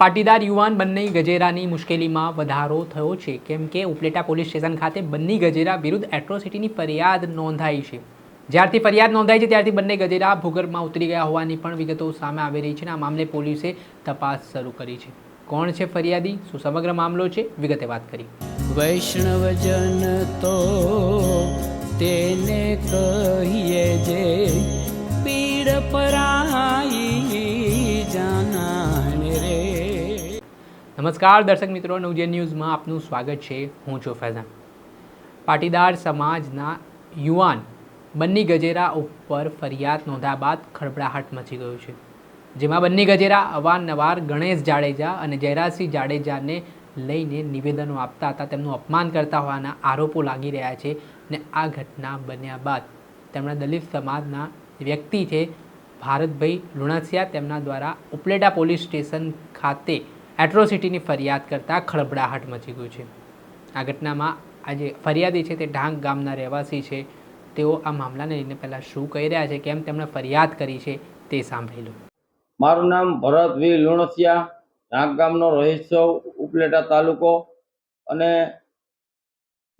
પાટીદાર યુવાન બંને ગજેરાની મુશ્કેલીમાં વધારો થયો છે. કેમ કે ઉપલેટા પોલીસ સ્ટેશન ખાતે બંને ગજેરા વિરુદ્ધ એટ્રોસિટીની ફરિયાદ નોંધાઈ છે. જ્યારથી ફરિયાદ નોંધાઈ છે, ત્યારથી બંને ગજેરા ભૂગર્ભમાં ઉતરી ગયા હોવાની પણ વિગતો સામે આવી રહી છે આ મામલે પોલીસે તપાસ શરૂ કરી છે. કોણ છે ફરિયાદી? શું સમગ્ર મામલો છે? વિગતે વાત કરી. વૈષ્ણવજન તો તેને કહીએ જે પીડ પરાઈ નમસ્કાર દર્શક મિત્રો, નવજે ન્યૂઝમાં આપનું સ્વાગત છે. હું છું ફૈઝાન. પાટીદાર સમાજના યુવાન બંને ગજેરા ઉપર ફરિયાદ નોંધ્યા બાદ ખળબળાહટ મચી ગયો છે. જેમાં બંની ગજેરા, અવારનવાર ગણેશ જાડેજા અને જયરાજસિંહ જાડેજાને લઈને નિવેદનો આપતા હતા. તેમનું અપમાન કરતા હોવાના આરોપો લાગી રહ્યા છે ને આ ઘટના બન્યા બાદ તેમના દલિત સમાજના વ્યક્તિ છે ભારતભાઈ લુણાસિયા. તેમના દ્વારા ઉપલેટા પોલીસ સ્ટેશન ખાતે એટ્રોસિટીની ફરિયાદ કરતાં ખળભડાહટ મચી ગયું છે. આ ઘટનામાં આજે ફરિયાદી છે તે ઢાંગ ગામના રહેવાસી છે. તેઓ આ મામલાને લઈને પહેલાં શું કહી રહ્યા છે, કેમ તેમણે ફરિયાદ કરી છે તે સાંભળી લો. મારું નામ ભરત વી. લુણસિયા ડાંગ ગામનો રહીશ, ઉપલેટા તાલુકો અને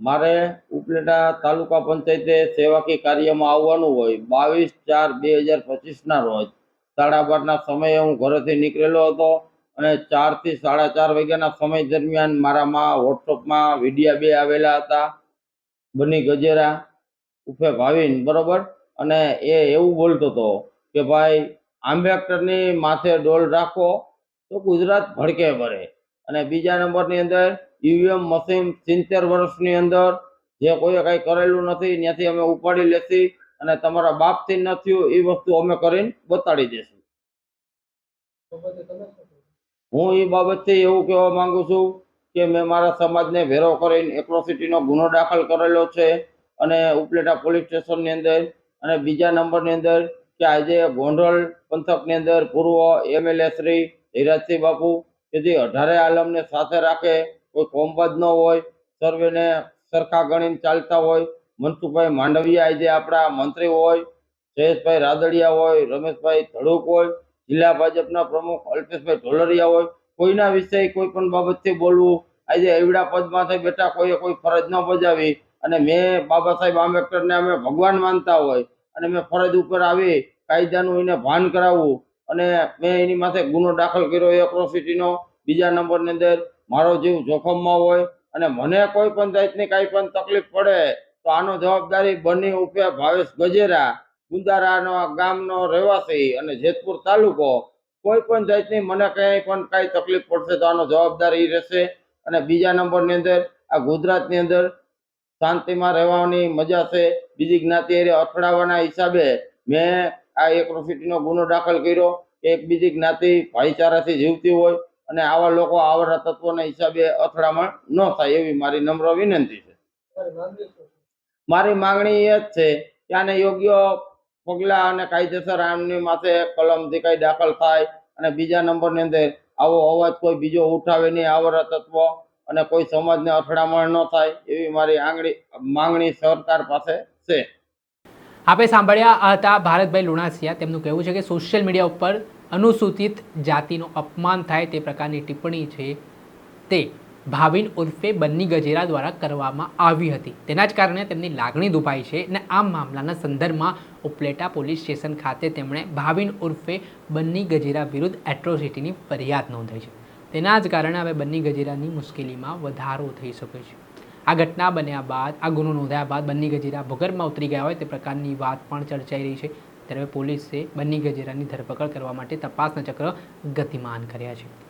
મારે ઉપલેટા તાલુકા પંચાયતે સેવાકી કાર્યમાં આવવાનું હોય, બાવીસ ચાર બે હજાર પચીસના રોજ સાડા બારના સમયે હું ઘરેથી નીકળેલો હતો. અને ચારથી સાડા ચાર વાગ્યાના સમય દરમિયાન મારામાં વોટ્સઅપમાં વિડીયા બે આવેલા હતા, બની ગજેરા, ઉફે ભાવીન, બરોબર? અને એ એવું બોલતો હતો કે, ભાઈ આંબેડકરની માથે ડોલ રાખો તો ગુજરાત ભડકે ભરે. અને બીજા નંબરની અંદર ઈવીએમ મશીન સિત્તેર વર્ષની અંદર જે કોઈએ કાંઈ કરેલું નથી, ત્યાંથી અમે ઉપાડી લેશી અને તમારા બાપથી ન થયું એ વસ્તુ અમે કરીને બતાડી દઈશું હું એ બાબતથી એવું કહેવા માંગુ છું કે મેં મારા સમાજને ભેરો કરીને એક્રોસિટીનો ગુનો દાખલ કરેલો છે અને ઉપલેટા પોલીસ સ્ટેશનની અંદર અને બીજા નંબરની અંદર કે આજે ગોંડલ પંથકની અંદર પૂર્વ એમએલએ શ્રી ધીરાજસિંહ બાપુ કે જે અઢારે આલમને સાથે રાખે, કોઈ કોમબદ ન હોય, સર્વેને સરખા ગણીને ચાલતા હોય, મનસુખભાઈ માંડવિયા આજે આપણા મંત્રી હોય, જયેશભાઈ રાદડિયા હોય, રમેશભાઈ ધડુક હોય જિલ્લા ભાજપના પ્રમુખ અલ્પેશભાઈ ઢોલરિયા હોય, કોઈના વિશે કોઈ પણ બાબતથી બોલવું, આજે એવડા પદમાંથી બેઠા કોઈએ કોઈ ફરજ ન બજાવી. અને મેં બાબા સાહેબ આંબેડકરને અમે ભગવાન માનતા હોય, અને મેં ફરજ ઉપર આવી કાયદાનું એને ભાન કરાવવું અને મેં એની માથે ગુનો દાખલ કર્યો એક્રોસિટીનો બીજા નંબરની અંદર મારો જીવ જોખમમાં હોય, અને મને કોઈ પણ જાતની કાંઈ પણ તકલીફ પડે, તો આનો જવાબદારી બની ઉપે ભાવેશ ગજેરા. ગુંદારાનો ગામનો રહેવાસી અને જેતપુર તાલુકો કોઈ પણ જાતની મને કંઈ પણ કાંઈ તકલીફ પડશે તો આનો જવાબદારી રહેશે. અને બીજા નંબરની અંદર આ ગુજરાતની અંદર શાંતિમાં રહેવાની મજા છે. બીજી જ્ઞાતિ એ અથડાવવાના હિસાબે મેં આ એક્રોસિટીનો ગુનો દાખલ કર્યો. એક બીજી જ્ઞાતિ ભાઈચારાથી જીવતી હોય અને આવા લોકો આવરા તત્વોના હિસાબે અથડામણ ન થાય એવી મારી નમ્ર વિનંતી છે? મારી માંગણી એ જ છે કે આને યોગ્ય પગલાં અને કાયદેસર આમની માથે કલમથી કઈ દાખલ થાય અને બીજા નંબરની અંદર આવો અવાજ કોઈ બીજો ઉઠાવે નહીં, આવરા તત્વ અને કોઈ સમાજને અથડામણ ન થાય એવી મારી આંગળી, માંગણી સરકાર પાસે છે. આપણે સાંભળ્યા હતા ભારતભાઈ લુણાસિયા તેમનું કહેવું છે કે સોશિયલ મીડિયા ઉપર અનુસૂચિત જાતિનું અપમાન થાય તે પ્રકારની ટિપ્પણી છે તે. ભાવિન ઉર્ફે બન્ની ગજેરા દ્વારા કરવામાં આવી હતી. તેના જ કારણે તેમની લાગણી દુભાઈ છે અને આ મામલાના સંદર્ભમાં ઉપલેટા પોલીસ સ્ટેશન ખાતે તેમણે ભાવિન ઉર્ફે બન્ની ગજેરા વિરુદ્ધ એટ્રોસિટીની ફરિયાદ નોંધાઈ છે. તેના જ કારણે હવે બન્ની ગજેરાની મુશ્કેલીમાં વધારો થઈ શકે છે. આ ઘટના બન્યા બાદ, આ ગુનો નોંધાયા બાદ બન્ની ગજેરા ભૂગર્ભમાં ઉતરી ગયા હોય તે પ્રકારની વાત પણ ચર્ચાઈ રહી છે. ત્યારે પોલીસે બન્ની ગજેરાની ધરપકડ કરવા માટે તપાસના ચક્ર ગતિમાન કર્યા છે.